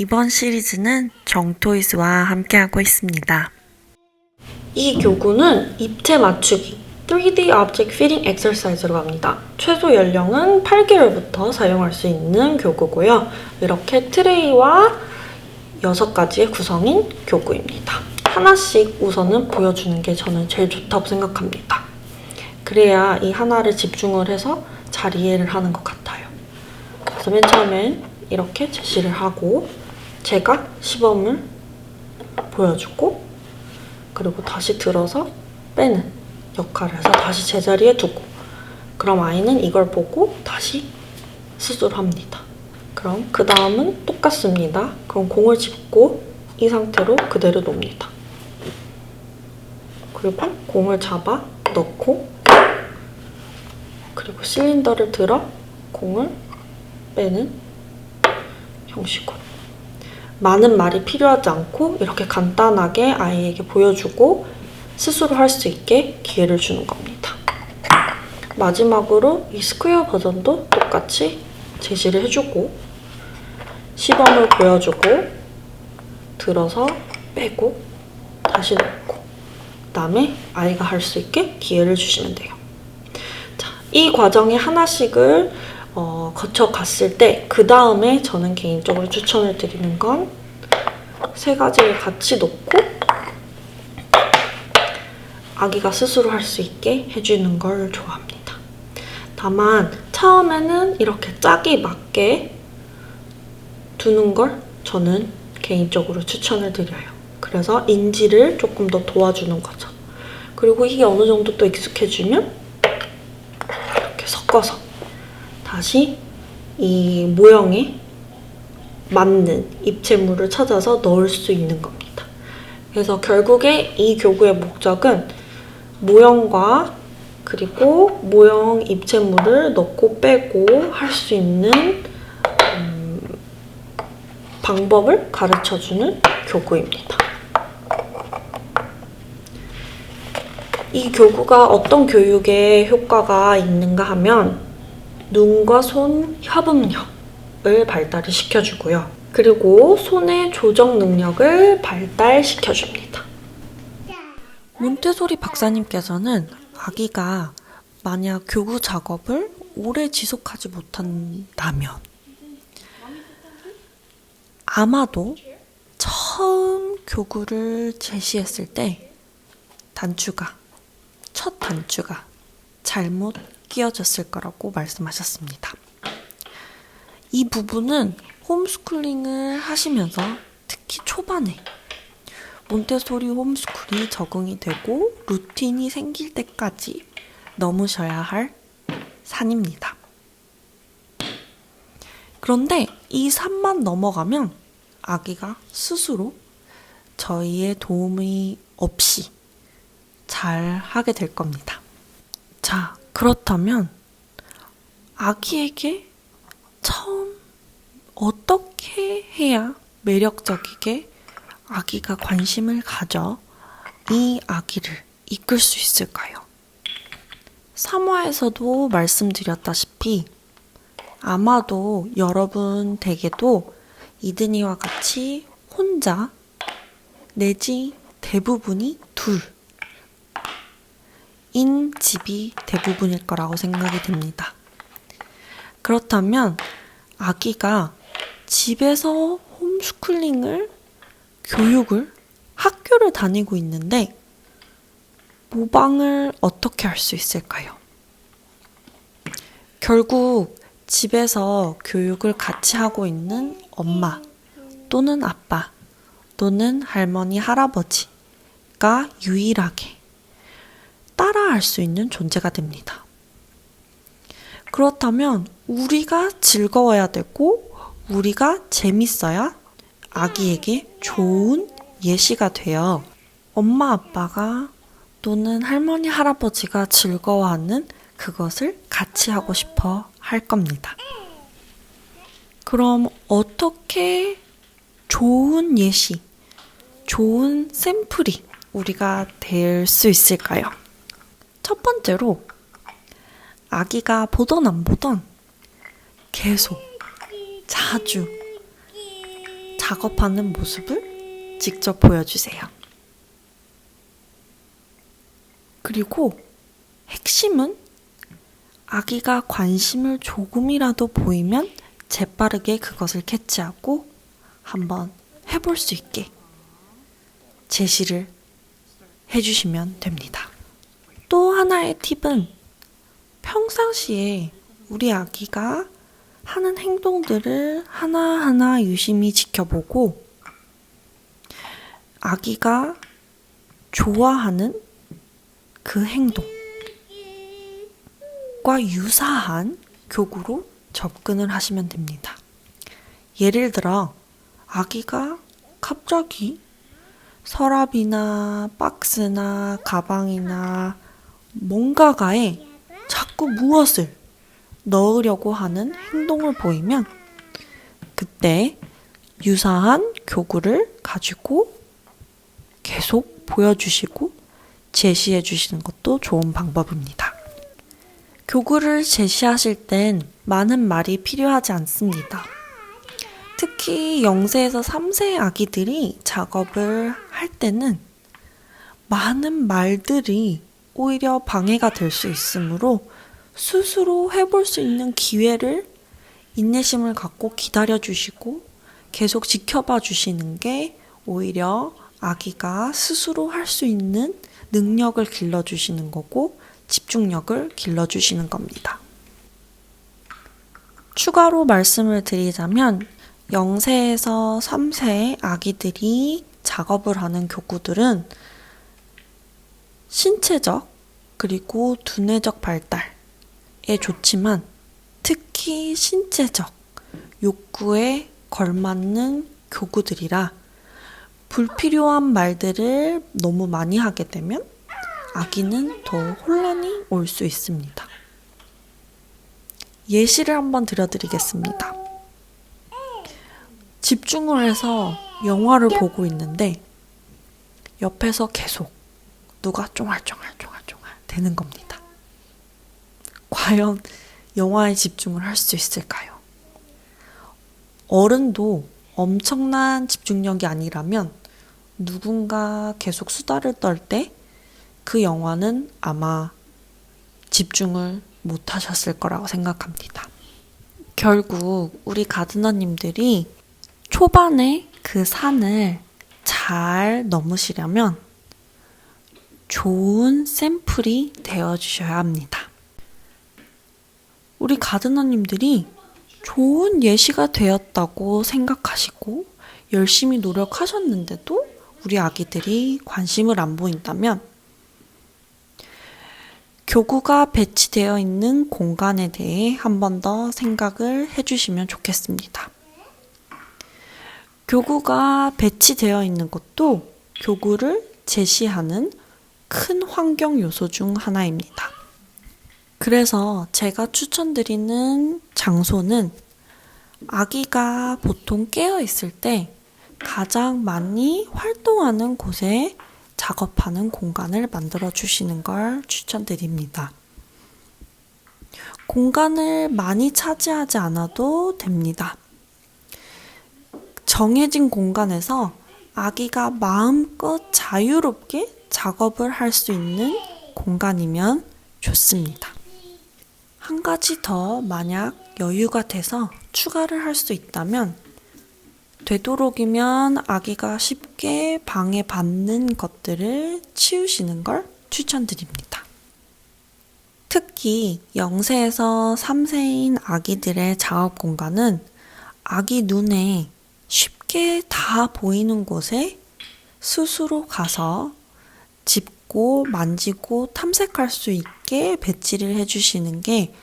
이번 시리즈는 정토이즈와 함께하고 있습니다. 이 교구는 입체 맞추기 3D Object Fitting Exercise로 합니다. 최소 연령은 8개월부터 사용할 수 있는 교구고요. 이렇게 트레이와 6가지의 구성인 교구입니다. 하나씩 우선은 보여주는 게 저는 제일 좋다고 생각합니다. 그래야 이 하나를 집중을 해서 잘 이해를 하는 것 같아요. 그래서 맨 처음엔 이렇게 제시를 하고 제가 시범을 보여주고 그리고 다시 들어서 빼는 역할을 해서 다시 제자리에 두고 그럼 아이는 이걸 보고 다시 수술합니다. 그럼 그 다음은 똑같습니다. 그럼 공을 짚고 이 상태로 그대로 놓습니다. 그리고 공을 잡아 넣고 그리고 실린더를 들어 공을 빼는 형식으로 많은 말이 필요하지 않고 이렇게 간단하게 아이에게 보여주고 스스로 할 수 있게 기회를 주는 겁니다. 마지막으로 이 스퀘어 버전도 똑같이 제시를 해주고 시범을 보여주고 들어서 빼고 다시 넣고 그 다음에 아이가 할 수 있게 기회를 주시면 돼요. 자, 이 과정에 하나씩을 어, 거쳐갔을 때 그 다음에 저는 개인적으로 추천을 드리는 건 세 가지를 같이 놓고 아기가 스스로 할 수 있게 해주는 걸 좋아합니다. 다만 처음에는 이렇게 짝이 맞게 두는 걸 저는 개인적으로 추천을 드려요. 그래서 인지를 조금 더 도와주는 거죠. 그리고 이게 어느 정도 또 익숙해지면 이렇게 섞어서 다시 이 모형에 맞는 입체물을 찾아서 넣을 수 있는 겁니다. 그래서 결국에 이 교구의 목적은 모형과 그리고 모형 입체물을 넣고 빼고 할 수 있는 음, 방법을 가르쳐주는 교구입니다. 이 교구가 어떤 교육에 효과가 있는가 하면 눈과 손 협응력을 발달을 시켜주고요. 그리고 손의 조정 능력을 발달시켜줍니다. 몬테소리 박사님께서는 아기가 만약 교구 작업을 오래 지속하지 못한다면 아마도 처음 교구를 제시했을 때 단추가 첫 단추가 잘못 끼워졌을 거라고 말씀하셨습니다. 이 부분은 홈스쿨링을 하시면서 특히 초반에 몬테소리 홈스쿨이 적응이 되고 루틴이 생길 때까지 넘으셔야 할 산입니다. 그런데 이 산만 넘어가면 아기가 스스로 저희의 도움이 없이 잘 하게 될 겁니다. 자, 그렇다면 아기에게 처음 어떻게 해야 매력적이게 아기가 관심을 가져 이 아기를 이끌 수 있을까요? 3화에서도 말씀드렸다시피 아마도 여러분 댁에도 이든이와 같이 혼자 내지 대부분이 둘 인 집이 대부분일 거라고 생각이 듭니다. 그렇다면 아기가 집에서 홈스쿨링을 교육을 학교를 다니고 있는데 모방을 어떻게 할 수 있을까요? 결국 집에서 교육을 같이 하고 있는 엄마 또는 아빠 또는 할머니, 할아버지가 유일하게 따라할 수 있는 존재가 됩니다. 그렇다면 우리가 즐거워야 되고 우리가 재밌어야 아기에게 좋은 예시가 되어 엄마 아빠가 또는 할머니 할아버지가 즐거워하는 그것을 같이 하고 싶어 할 겁니다. 그럼 어떻게 좋은 예시, 좋은 샘플이 우리가 될 수 있을까요? 첫 번째로 아기가 보던 안 보던 계속 자주 작업하는 모습을 직접 보여주세요. 그리고 핵심은 아기가 관심을 조금이라도 보이면 재빠르게 그것을 캐치하고 한번 해볼 수 있게 제시를 해주시면 됩니다. 또 하나의 팁은 평상시에 우리 아기가 하는 행동들을 하나하나 유심히 지켜보고 아기가 좋아하는 그 행동과 유사한 교구로 접근을 하시면 됩니다. 예를 들어, 아기가 갑자기 서랍이나 박스나 가방이나 뭔가가에 자꾸 무엇을 넣으려고 하는 행동을 보이면 그때 유사한 교구를 가지고 계속 보여주시고 제시해 주시는 것도 좋은 방법입니다. 교구를 제시하실 땐 많은 말이 필요하지 않습니다. 특히 0세에서 3세 아기들이 작업을 할 때는 많은 말들이 오히려 방해가 될 수 있으므로 스스로 해볼 수 있는 기회를 인내심을 갖고 기다려 주시고 계속 지켜봐 주시는 게 오히려 아기가 스스로 할 수 있는 능력을 길러 주시는 거고 집중력을 길러 주시는 겁니다. 추가로 말씀을 드리자면 0세에서 3세 아기들이 작업을 하는 교구들은 신체적 그리고 두뇌적 발달에 좋지만 특히 신체적 욕구에 걸맞는 교구들이라 불필요한 말들을 너무 많이 하게 되면 아기는 더 혼란이 올 수 있습니다. 예시를 한번 들려드리겠습니다. 집중을 해서 영화를 보고 있는데 옆에서 계속 누가 쫑알쫑알쫑알쫑알 되는 겁니다. 과연 영화에 집중을 할 수 있을까요? 어른도 엄청난 집중력이 아니라면 누군가 계속 수다를 떨 때 그 영화는 아마 집중을 못 하셨을 거라고 생각합니다. 결국 우리 가드너님들이 초반에 그 산을 잘 넘으시려면 좋은 샘플이 되어 주셔야 합니다. 우리 가드너님들이 좋은 예시가 되었다고 생각하시고 열심히 노력하셨는데도 우리 아기들이 관심을 안 보인다면 교구가 배치되어 있는 공간에 대해 한 번 더 생각을 해주시면 좋겠습니다. 교구가 배치되어 있는 곳도 교구를 제시하는 큰 환경 요소 중 하나입니다. 그래서 제가 추천드리는 장소는 아기가 보통 깨어 있을 때 가장 많이 활동하는 곳에 작업하는 공간을 만들어 주시는 걸 추천드립니다. 공간을 많이 차지하지 않아도 됩니다. 정해진 공간에서 아기가 마음껏 자유롭게 작업을 할 수 있는 공간이면 좋습니다. 한 가지 더 만약 여유가 돼서 추가를 할 수 있다면 되도록이면 아기가 쉽게 방해 받는 것들을 치우시는 걸 추천드립니다. 특히 0세에서 3세인 아기들의 작업 공간은 아기 눈에 쉽게 다 보이는 곳에 스스로 가서 짚고 만지고 탐색할 수 있게 배치를 해주시는 게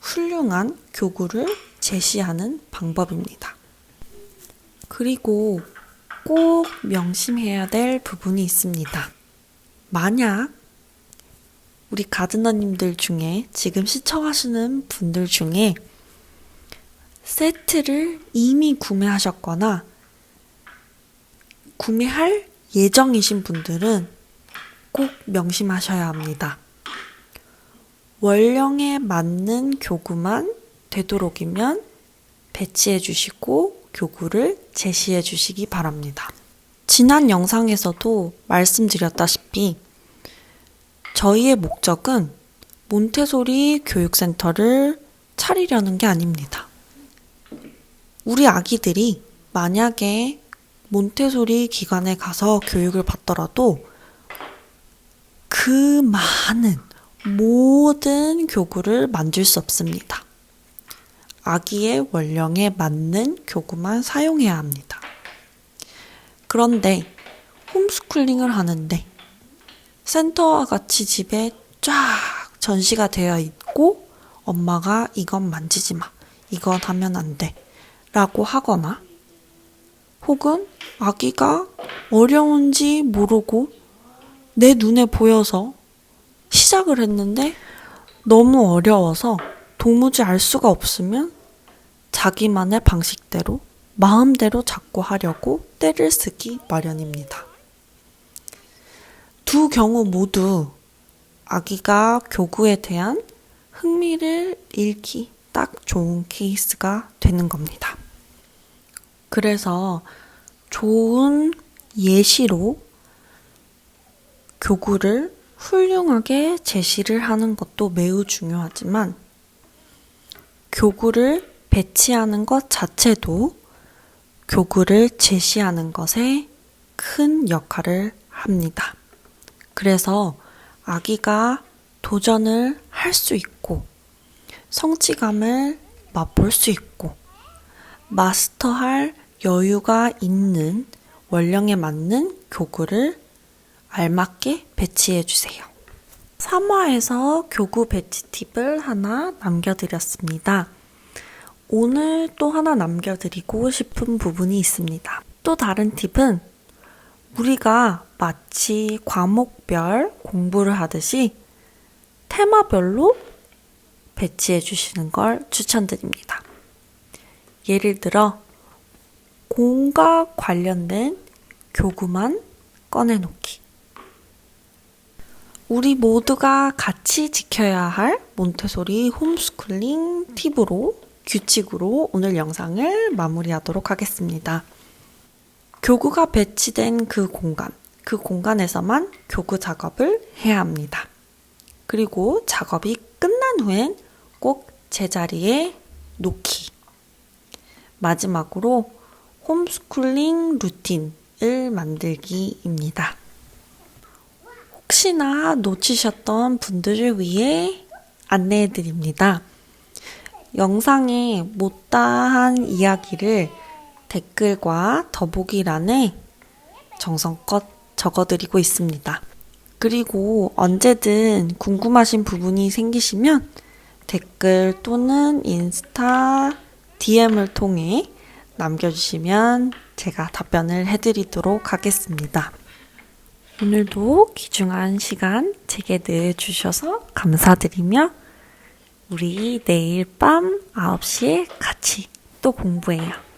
훌륭한 교구를 제시하는 방법입니다. 그리고 꼭 명심해야 될 부분이 있습니다. 만약 우리 가드너님들 중에 지금 시청하시는 분들 중에 세트를 이미 구매하셨거나 구매할 예정이신 분들은 꼭 명심하셔야 합니다. 원령에 맞는 교구만 되도록이면 배치해 주시고 교구를 제시해 주시기 바랍니다. 지난 영상에서도 말씀드렸다시피 저희의 목적은 몬테소리 교육센터를 차리려는 게 아닙니다. 우리 아기들이 만약에 몬테소리 기관에 가서 교육을 받더라도 그 많은 모든 교구를 만질 수 없습니다. 아기의 원령에 맞는 교구만 사용해야 합니다. 그런데 홈스쿨링을 하는데 센터와 같이 집에 쫙 전시가 되어 있고 엄마가 이건 만지지 마. 이건 하면 안 돼. 라고 하거나 혹은 아기가 어려운지 모르고 내 눈에 보여서 시작을 했는데 너무 어려워서 도무지 알 수가 없으면 자기만의 방식대로 마음대로 자꾸 하려고 때를 쓰기 마련입니다. 두 경우 모두 아기가 교구에 대한 흥미를 잃기 딱 좋은 케이스가 되는 겁니다. 그래서 좋은 예시로 교구를 훌륭하게 제시를 하는 것도 매우 중요하지만 교구를 배치하는 것 자체도 교구를 제시하는 것에 큰 역할을 합니다. 그래서 아기가 도전을 할 수 있고 성취감을 맛볼 수 있고 마스터할 여유가 있는 원령에 맞는 교구를 알맞게 배치해 주세요. 3화에서 교구 배치 팁을 하나 남겨드렸습니다. 오늘 또 하나 남겨드리고 싶은 부분이 있습니다. 또 다른 팁은 우리가 마치 과목별 공부를 하듯이 테마별로 배치해 주시는 걸 추천드립니다. 예를 들어, 공과 관련된 교구만 꺼내놓기. 우리 모두가 같이 지켜야 할 몬테소리 홈스쿨링 팁으로, 규칙으로 오늘 영상을 마무리하도록 하겠습니다. 교구가 배치된 그 공간, 그 공간에서만 교구 작업을 해야 합니다. 그리고 작업이 끝난 후엔 꼭 제자리에 놓기. 마지막으로 홈스쿨링 루틴을 만들기입니다. 혹시나 놓치셨던 분들을 위해 안내해 드립니다. 영상에 못다한 이야기를 댓글과 더보기란에 정성껏 적어드리고 있습니다. 그리고 언제든 궁금하신 부분이 생기시면 댓글 또는 인스타 DM을 통해 남겨주시면 제가 답변을 해드리도록 하겠습니다. 오늘도 귀중한 시간 제게 내주셔서 감사드리며 우리 내일 밤 9시에 같이 또 공부해요.